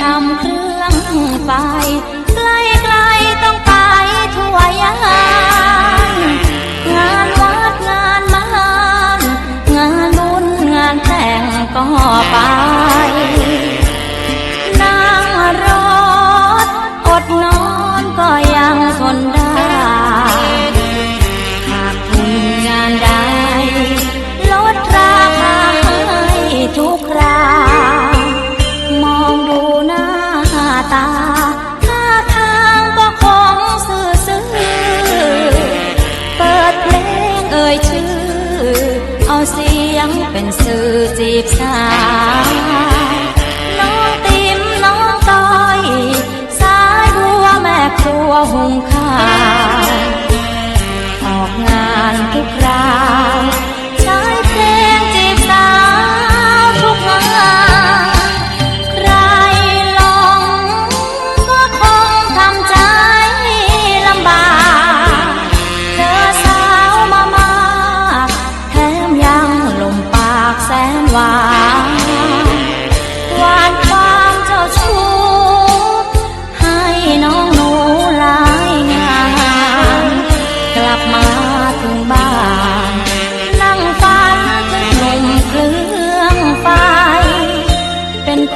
ทำเครื่องไฟ เป็นสื่อจีบสาว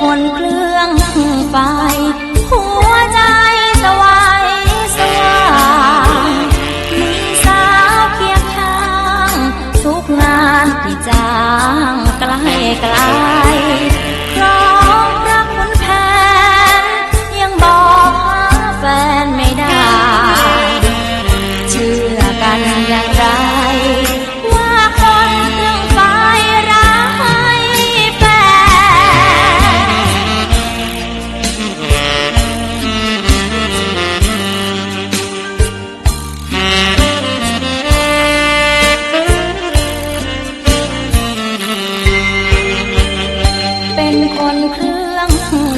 คน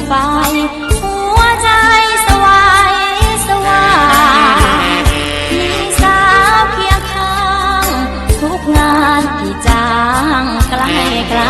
ไฟ หัวใจสวายสว่างมีสาวเพียงข้าง ทุกงานที่จ้างใกล้ไกล